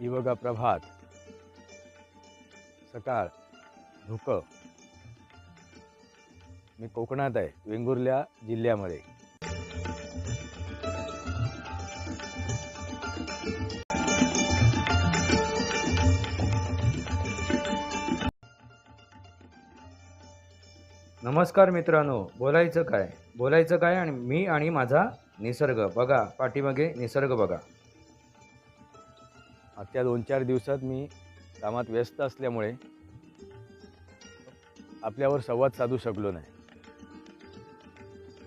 इवग प्रभात सकाळ धुकं. मी कोकणात आहे वेंगुर्ल्या जिल्ह्यामध्ये. नमस्कार मित्रांनो बोलायचं काय? बोलायचं काय आणि मी आणि माझा निसर्ग. बघा पाठीमागे निसर्ग बघा. मागच्या दोन चार दिवसात मी कामात व्यस्त असल्यामुळे आपल्यावर संवाद साधू शकलो नाही.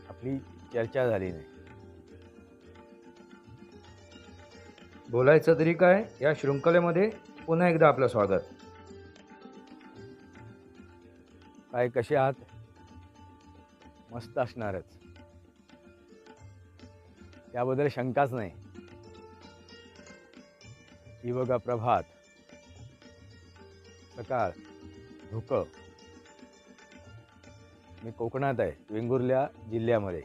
आपली चर्चा झाली नाही. बोलायचं तरी काय? या शृंखलेमध्ये पुन्हा एकदा आपलं स्वागत. काय कसे आहात? मस्त असणारच. त्याबद्दल शंकाच नाही. ही प्रभात सकाळ धुकं. मी कोकणात आहे वेंगुर्ल्या जिल्ह्यामध्ये.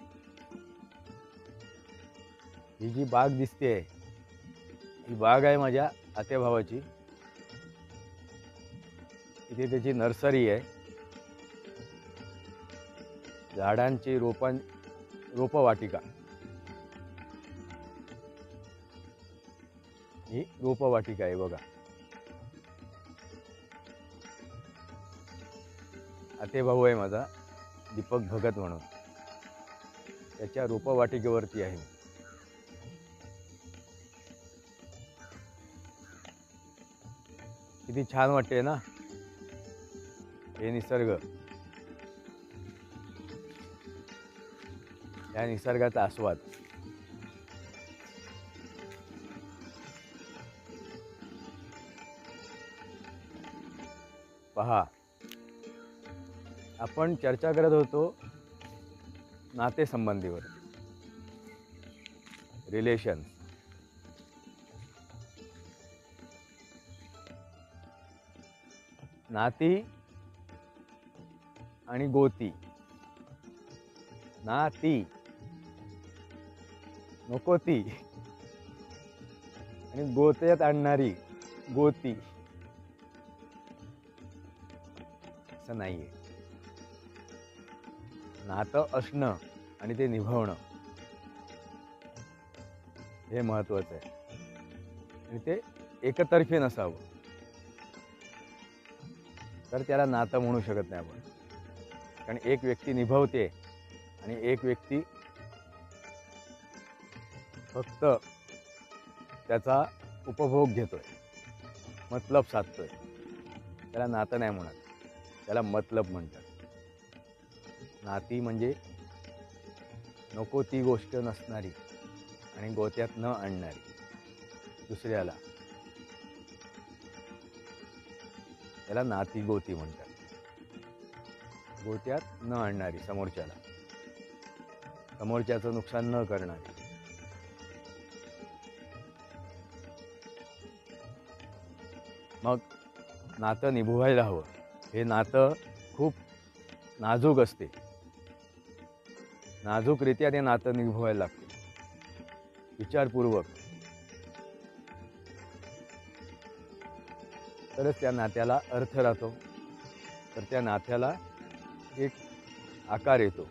ही जी बाग दिसते ही बाग आहे माझ्या आत्याभावाची. इथे त्याची नर्सरी आहे. झाडांची रोपां रोपवाटिका. ही रोपवाटिका आहे बघा. आते भाऊ आहे माझा दीपक भगत म्हणून. त्याच्या रोपवाटिकेवरती आहे किती छान वाटते ना? हे निसर्ग. या निसर्गाचा आस्वाद. पहा. आपण चर्चा करत होतो नातेसंबंधीवर. रिलेशन नाती आणि गोती. नाती. नको ती. आणि गोत्यात आणणारी गोती. असं नाहीये. नातं असणं आणि ते निभावणं हे महत्वाचं आहे. आणि ते एकतर्फी नसावं. तर त्याला नातं म्हणू शकत नाही आपण. कारण एक व्यक्ती निभावते आणि एक व्यक्ती फक्त त्याचा उपभोग घेतोय. मतलब साधतोय. त्याला नातं नाही म्हणत. त्याला मतलब म्हणतात. नाती म्हणजे नको ती गोष्ट नसणारी आणि गोत्यात न आणणारी. दुसऱ्याला त्याला नाती गोती म्हणतात. गोत्यात न आणणारी समोरच्याला. समोरच्याचं नुकसान न करणारी. मग नातं निभवायला हवं. हे नातं खूप नाजूक असते. नाजूकरित्या ते नातं निभवायला लागते. विचारपूर्वक. तरच त्या नात्याला अर्थ राहतो. तर त्या नात्याला एक आकार येतो.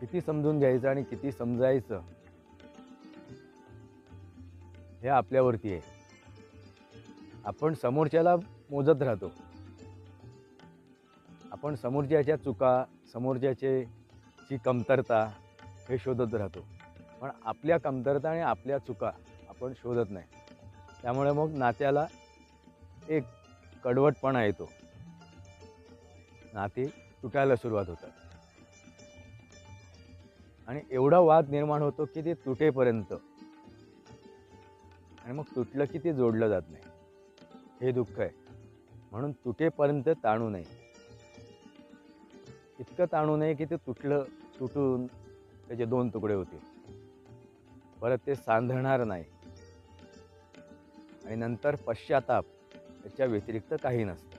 किती समजून घ्यायचं आणि किती समजायचं हे आपल्यावरती आहे. आपण समोरच्याला मोजत राहतो. आपण समोरच्याच्या चुका समोरच्याचे ची कमतरता हे शोधत राहतो. पण आपल्या कमतरता आणि आपल्या चुका आपण शोधत नाही. त्यामुळे मग नात्याला एक कडवटपणा येतो. नाती तुटायला सुरुवात होतात. आणि एवढा वाद निर्माण होतो की ते तुटेपर्यंत. आणि मग तुटलं की ते जोडलं जात नाही. हे दुःख आहे. म्हणून तुटेपर्यंत ताणू नये. इतकं ताणू नये की ते तुटलं तुटून त्याचे दोन तुकडे होतील. परत ते सांधणार नाही. आणि नंतर पश्चाताप त्याच्या व्यतिरिक्त काही नसतं.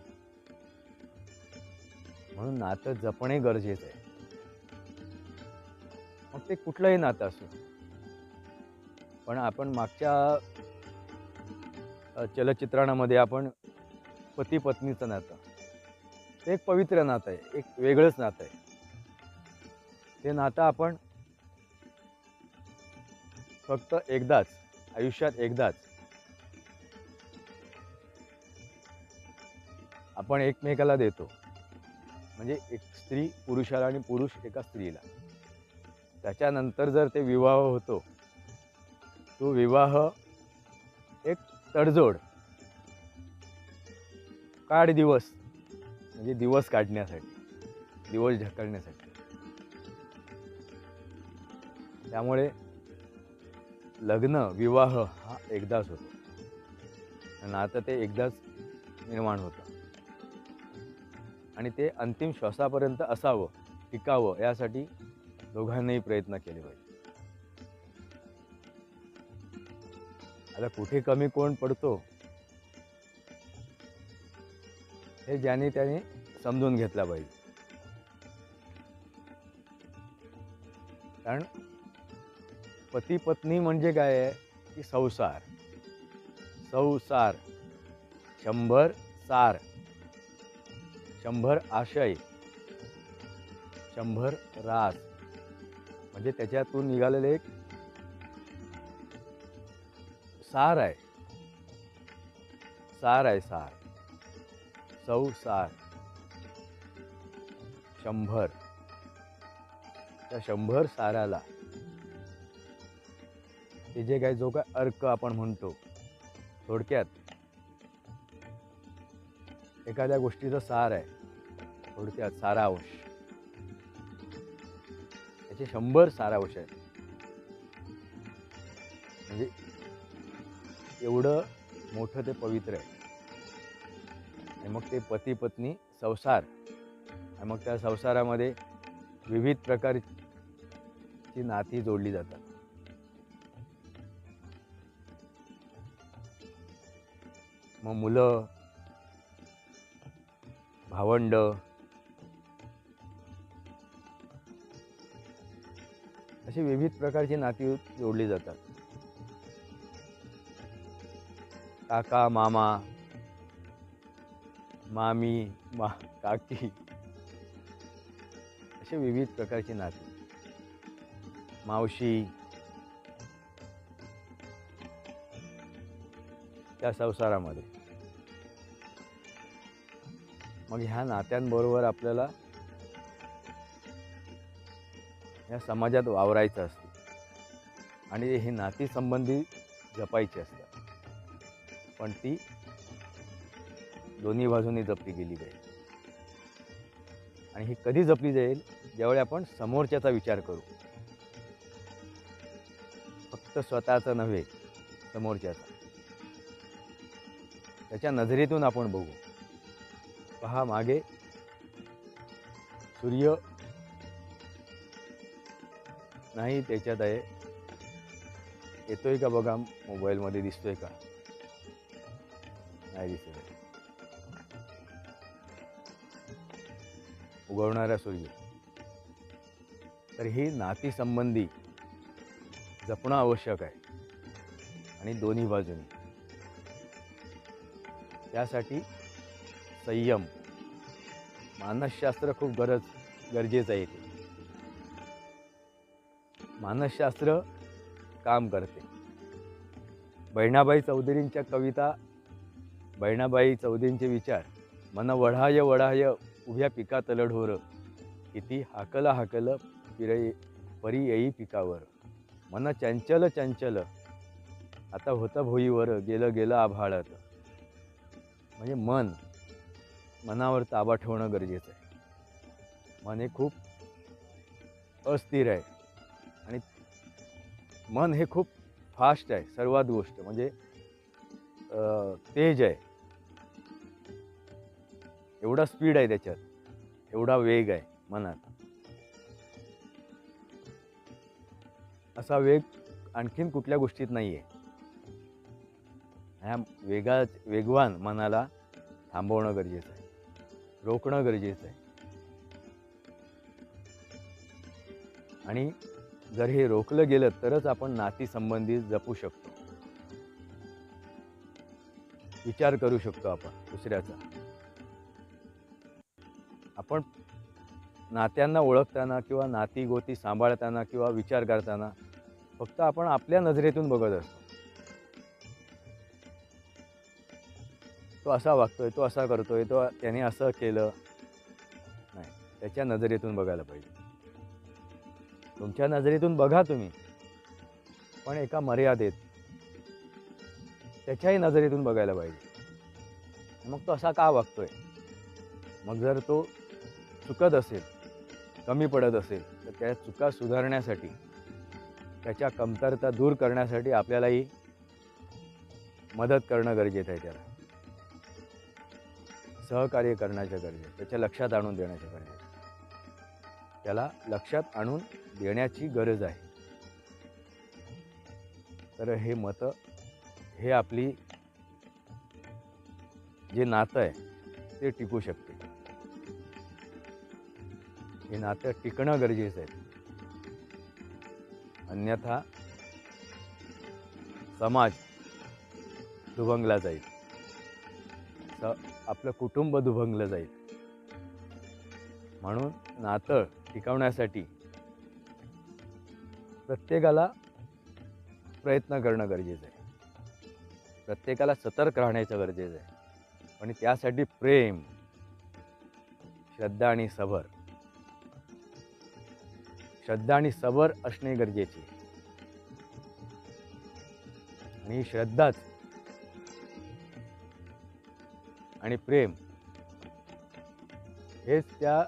म्हणून नातं जपणे गरजेचं आहे. मग ते कुठलंही नातं असो. पण आपण मागच्या चलचित्रणामध्ये आपण पती पत्नीचं नातं. ते एक पवित्र नातं आहे एक वेगळंच नातं आहे. ते नातं आपण फक्त एकदाच आयुष्यात एकदाच आपण एकमेकाला देतो. म्हणजे एक स्त्री पुरुषाला आणि पुरुष एका स्त्रीला. त्याच्यानंतर जर ते विवाह होतो तो विवाह तडजोड. काढ दिवस. म्हणजे दिवस काढण्यासाठी. दिवस ढकलण्यासाठी. त्यामुळे लग्न विवाह हा एकदाच होतो. आता ते एकदाच निर्माण होतं. आणि ते अंतिम श्वासापर्यंत असावं टिकावं यासाठी दोघांनाही प्रयत्न केले पाहिजे. आता कुठे कमी कोण पडतो? हे ज्याने त्याने समजून घेतला पाहिजे. कारण पती पत्नी म्हणजे काय आहे? की संसार. संसार. शंभर सार. शंभर आशय. शंभर रास. म्हणजे त्याच्यातून निघालेले एक सार आहे. सार आहे सार. संसार शंभर. त्या शंभर साराला ते जे काय जो काय अर्क आपण म्हणतो थोडक्यात एखाद्या गोष्टीचं सार आहे थोडक्यात सारांश. त्याचे शंभर सारांश आहेत. एवढं मोठं ते पवित्र आहे. आणि मग ते पती पत्नी संसार आणि मग त्या संसारामध्ये विविध प्रकारची नाती जोडली जातात. मग मुलं भावंड अशी विविध प्रकारची नाती जोडली जातात. काका मामा मामी मा काकी असे विविध प्रकारची नाती. मावशी त्या संसारामध्ये. मग ह्या नात्यांबरोबर आपल्याला या समाजात वावरायचं असतं. आणि हे नातीसंबंधी जपायची असतात पण ती दोन्ही बाजूनी जपली गेली पाहिजे आणि ही कधी जपली जाईल ज्यावेळी आपण समोरच्याचा विचार करू. फक्त स्वतःचा नव्हे समोरच्याचा. त्याच्या नजरेतून आपण बघू. पहा मागे. सूर्य नाही त्याच्यात आहे. येतोय का बघा मोबाईलमध्ये दिसतोय का? नाही दिसत आहे. सूर्य तर ही नातीसंबंधी जपणं आवश्यक आहे. आणि दोन्ही बाजूनी. त्यासाठी संयम मानसशास्त्र खूप गरज गरजेचं आहे ते मानसशास्त्र काम करते. बहिणाबाई चौधरींच्या कविता बहिणाबाई चौधरींचे विचार मन वढाय वढाय उभ्या पिका ढोर किती हाकल हाकल पिरई परी येई पिकावर. मन चंचल चंचल. आता होतं भोईवर गेलं गेलं आभाळत. म्हणजे मन मनावर ताबा ठेवणं गरजेचं आहे. मन हे खूप अस्थिर आहे. आणि मन हे खूप फास्ट आहे सर्वात गोष्ट. म्हणजे तेज आहे. एवढा स्पीड आहे त्याच्यात. एवढा वेग आहे मनात. असा वेग आणखीन कुठल्या गोष्टीत नाही आहे ह्या वेगा वेगवान मनाला थांबवणं गरजेचं आहे. रोखणं गरजेचं आहे. आणि जर हे रोखलं गेलं तरच आपण नातीसंबंधी जपू शकतो. विचार करू शकतो आपण दुसऱ्याचा. नात्यांना ओळखताना किंवा नाती गोती सांभाळताना किंवा विचार करताना फक्त आपण आपल्या नजरेतून बघत असतो. तो असा वागतोय तो असा करतोय तो त्याने असं केलं. नाही त्याच्या नजरेतून बघायला पाहिजे. तुमच्या नजरेतून बघा तुम्ही. पण एका मर्यादेत त्याच्याही नजरेतून बघायला पाहिजे. मग तो असा का वागतोय? मग जर तो चुकत असेल कमी पडत असेल तर त्या चुका सुधारण्यासाठी त्याच्या कमतरता दूर करण्यासाठी आपल्यालाही मदत करणं गरजेचं आहे त्याला. सहकार्य करण्याच्या गरजेचं त्याच्या लक्षात आणून देण्याच्या गरजेचं त्याला लक्षात आणून देण्याची गरज आहे. तर हे मतं हे आपली जे नातं आहे ते टिकू शकतं. हे नातं टिकणं गरजेचं आहे. अन्यथा समाज दुभंगला जाईल. स आपलं कुटुंब दुभंगलं जाईल. म्हणून नातं टिकवण्यासाठी प्रत्येकाला प्रयत्न करणं गरजेचं आहे. प्रत्येकाला सतर्क राहण्याचं गरजेचं आहे. आणि त्यासाठी प्रेम श्रद्धा आणि सबर श्रद्धा आणि सबर असणे गरजेचे. आणि ही श्रद्धाच. आणि प्रेम. हेच त्या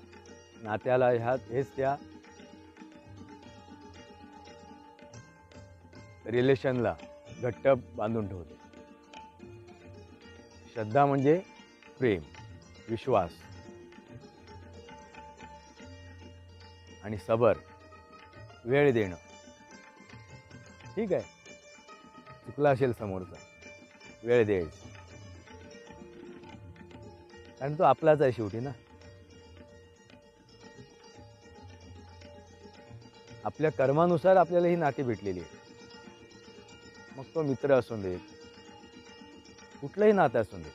नात्याला ह्या हेच त्या रिलेशनला घट्ट बांधून ठेवते. श्रद्धा म्हणजे प्रेम विश्वास. आणि सबर. वेळ देणं. ठीक आहे? चुकला असेल समोरचा. वेळ द्यायचा कारण तो आपलाच आहे शेवटी ना. आपल्या कर्मानुसार आपल्याला ही नाती भेटलेली आहे मग तो मित्र असून दे. कुठलंही नातं असून दे.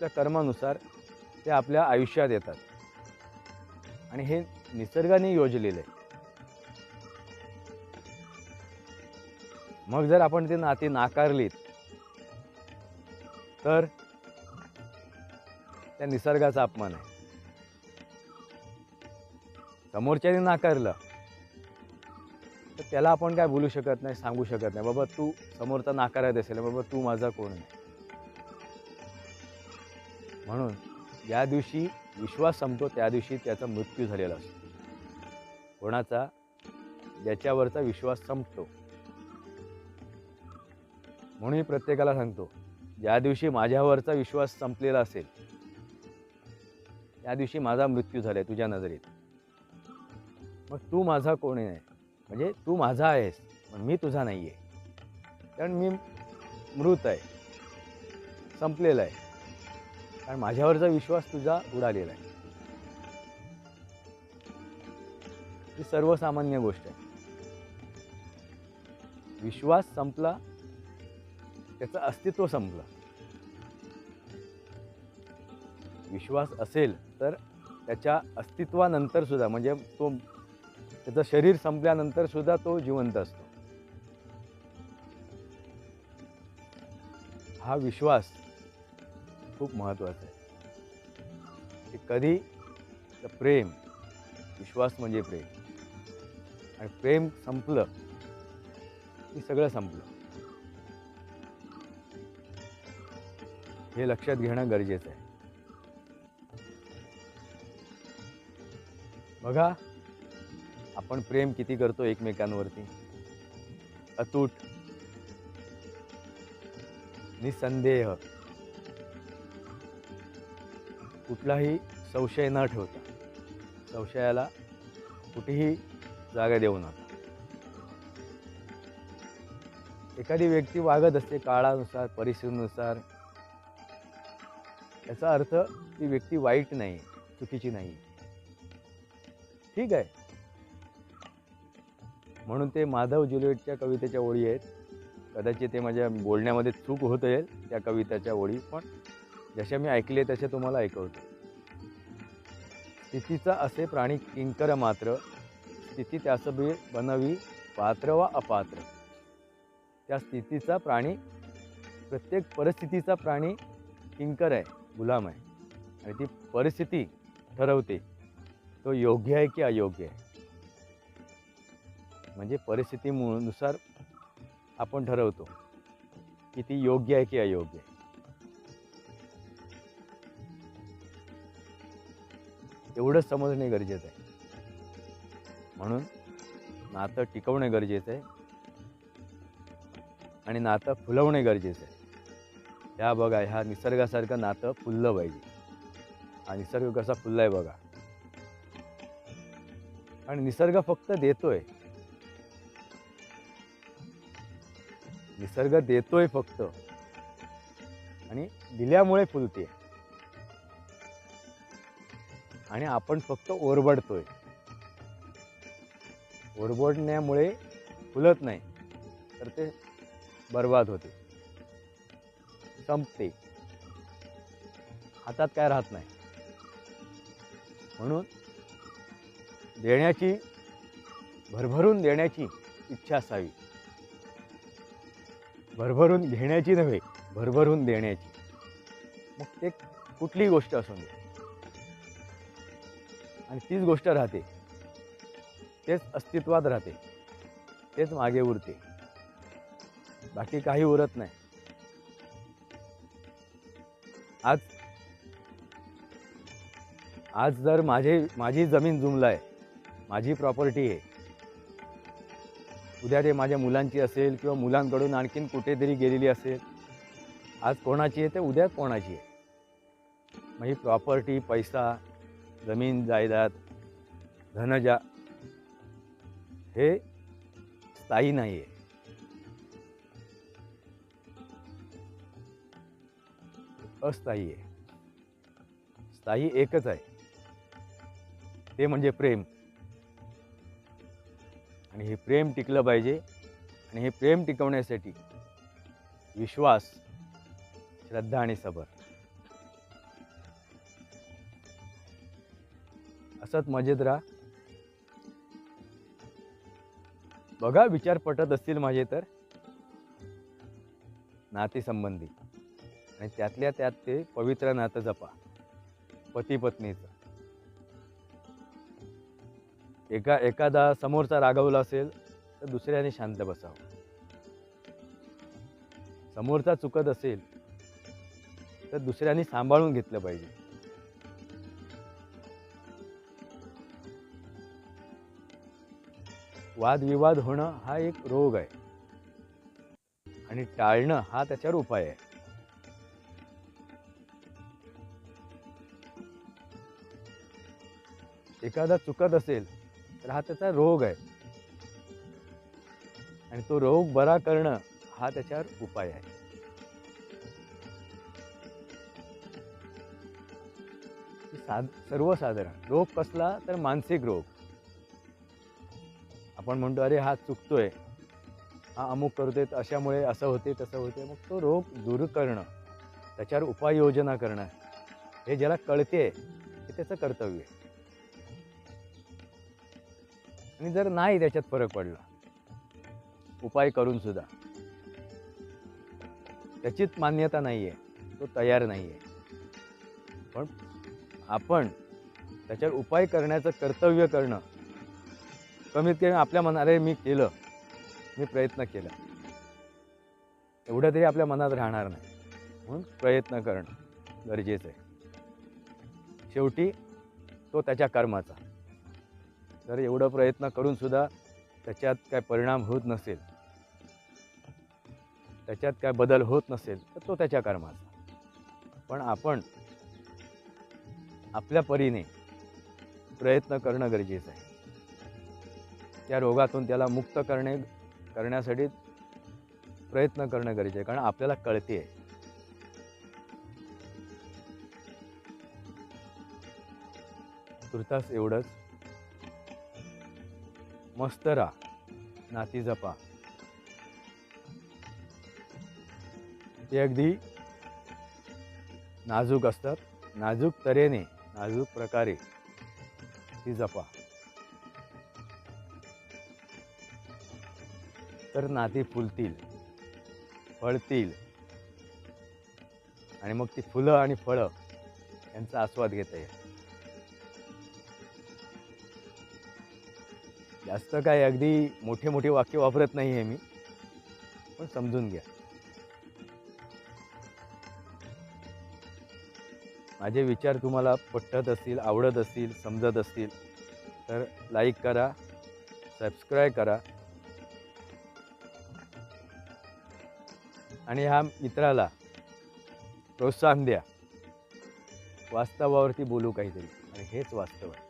त्या कर्मानुसार ते आपल्या आयुष्यात येतात. आणि हे निसर्गाने योजलेलं आहे. मग जर आपण ती नाती नाकारलीत तर त्या निसर्गाचा अपमान आहे. समोरच्याने नाकारलं तर त्याला आपण काय बोलू शकत नाही सांगू शकत नाही. बाबा तू समोरचा नाकारत असेल बाबा तू माझा कोण आहे? म्हणून ज्या दिवशी विश्वास संपतो त्या दिवशी त्याचा मृत्यू झालेला असतो. कोणाचा? ज्याच्यावरचा विश्वास संपतो. म्हणून मी प्रत्येकाला सांगतो ज्या दिवशी माझ्यावरचा विश्वास संपलेला असेल त्या दिवशी माझा मृत्यू झालाय तुझ्या नजरेत. मग तू माझा कोणी नाही म्हणजे तू माझा आहेस पण मी तुझा नाही आहे कारण मी मृत आहे संपलेला आहे. कारण माझ्यावरचा विश्वास तुझा उडालेला आहे. ही सर्वसामान्य गोष्ट आहे. विश्वास संपला त्याचं अस्तित्व संपलं. विश्वास असेल तर त्याच्या अस्तित्वानंतर सुद्धा म्हणजे तो त्याचं शरीर संपल्यानंतर सुद्धा तो जिवंत असतो. हा विश्वास खूप महत्त्वाचा आहे. की कधी तर प्रेम विश्वास म्हणजे प्रेम. आणि प्रेम संपलं की सगळं संपलं. हे लक्षात घेणं गरजेचं आहे. बघा आपण प्रेम किती करतो एकमेकांवरती. अतूट निसंदेह. कुठलाही संशय न ठेवता संशयाला कुठेही जागा देऊ नका. एखादी व्यक्ती वागत असते काळानुसार परिस्थितीनुसार याचा अर्थ ती व्यक्ती वाईट नाही चुकीची नाही. ठीक आहे. म्हणून ते माधव जुलेटच्या कवितेच्या ओळी आहेत. कदाचित ते माझ्या बोलण्यामध्ये चूक होत येईल त्या कवितेच्या ओळी पण जशा मी ऐकले तशा तुम्हाला ऐकवतो. स्थितीचा असे प्राणी किंकर मात्र स्थिती त्यासबी बनवी पात्र वा अपात्र. त्या स्थितीचा प्राणी प्रत्येक परिस्थितीचा प्राणी किंकर आहे. गुलाम आहे. आणि ती परिस्थिती ठरवते. तो योग्य आहे की अयोग्य आहे? म्हणजे परिस्थितीनुसार आपण ठरवतो की ती योग्य आहे की अयोग्य आहे. एवढंच समजणे गरजेचं आहे. म्हणून नातं टिकवणे गरजेचं आहे. आणि नातं फुलवणे गरजेचं आहे. ह्या बघा ह्या निसर्गासारखं नातं फुललं पाहिजे. हा निसर्ग कसा फुललाय बघा. आणि निसर्ग फक्त देतोय. निसर्ग देतोय फक्त. आणि दिल्यामुळे फुलते. आणि आपण फक्त ओरबडतोय. ओरबडण्यामुळे फुलत नाही तर ते बर्बाद होते. संपते. हातात काय राहत नाही. म्हणून देण्याची भरभरून देण्याची इच्छा असावी. भरभरून घेण्याची नव्हे भरभरून देण्याची. मग ते कुठलीही गोष्ट असून दे. आणि तीच गोष्ट राहते. तेच अस्तित्वात राहते. तेच मागे उरते. बाकी काही उरत नाही. आज आज जर माझे माझी जमीन जुमला आहे माझी प्रॉपर्टी आहे उद्या ते माझ्या मुलांची असेल किंवा मुलांकडून आणखीन कुठेतरी गेलेली असेल आज कोणाची आहे ते उद्या कोणाची आहे? मग ही प्रॉपर्टी पैसा जमीन जायदाद धनजा हे स्थायी नाही आहे अस्थायी आहे. स्थायी एकच आहे. ते म्हणजे प्रेम. आणि हे प्रेम टिकलं पाहिजे. आणि हे प्रेम टिकवण्यासाठी विश्वास श्रद्धा आणि सबर. असंच मजेत राहा. बघा विचार पटत असतील माझे तर. नातेसंबंधी आणि त्यातल्या त्यात ते पवित्र नातं जपा. पती पत्नीचं एका एखादा समोरचा रागवला असेल तर दुसऱ्याने शांत बसावं. समोरचा चुकत असेल तर दुसऱ्याने सांभाळून घेतलं पाहिजे. वादविवाद होणं हा एक रोग आहे. आणि टाळणं हा त्याच्यावर उपाय आहे. एखादा चुकत असेल तर हा त्याचा रोग आहे. आणि तो रोग बरा करणं हा त्याच्यावर उपाय आहे. साध सर्वसाधारण. रोग कसला तर मानसिक रोग. आपण म्हणतो अरे हा चुकतोय. हा अमुक करतोय अशामुळे असं होते तसं होते. मग तो रोग दूर करणं त्याच्यावर उपाययोजना करणं हे ज्याला कळते हे त्याचं कर्तव्य आहे. आणि जर नाही त्याच्यात फरक पडला उपाय करून सुद्धा त्याचीच मान्यता नाही आहे तो तयार नाही आहे पण आपण त्याच्यावर उपाय करण्याचं कर्तव्य करणं कमीत कमी आपल्या मनाने मी केलं मी प्रयत्न केला एवढं तरी आपल्या मनात राहणार नाही. म्हणून प्रयत्न करणं गरजेचं आहे. शेवटी तो त्याच्या कर्माचा. जर एवढं प्रयत्न करून सुद्धा त्याच्यात काय परिणाम होत नसेल त्याच्यात काय बदल होत नसेल तर तो त्याच्या कर्माचा. पण आपण आपल्या परीने प्रयत्न करणं गरजेचं आहे. त्या रोगातून त्याला मुक्त करणे करण्यासाठी प्रयत्न करणं गरजेचं आहे कारण आपल्याला कळते आहे तुर्तास एवढंच. मस्त राहा. नाती जपा. ते अगदी नाजूक असतात. नाजूक तऱ्हेने नाजूक प्रकारे ती जपा. तर नाती फुलतील फळतील आणि मग ती फुलं आणि फळं यांचा आस्वाद घेता येईल. जास्त काय अगदी मोठे मोठे वाक्य वापरत नाही आहे मी पण समजून घ्या. माझे विचार तुम्हाला पटत असतील आवडत असतील समजत असतील तर लाईक करा सबस्क्राईब करा. आणि ह्या मित्राला प्रोत्साहन द्या. वास्तवावरती बोलू काहीतरी. आणि हेच वास्तव आहे.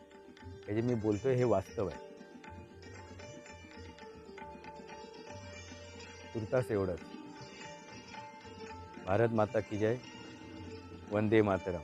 हे जे मी बोलतोय हे वास्तव आहे. तुर्तास एवढंच. भारत माता की जय. वंदे मातरम.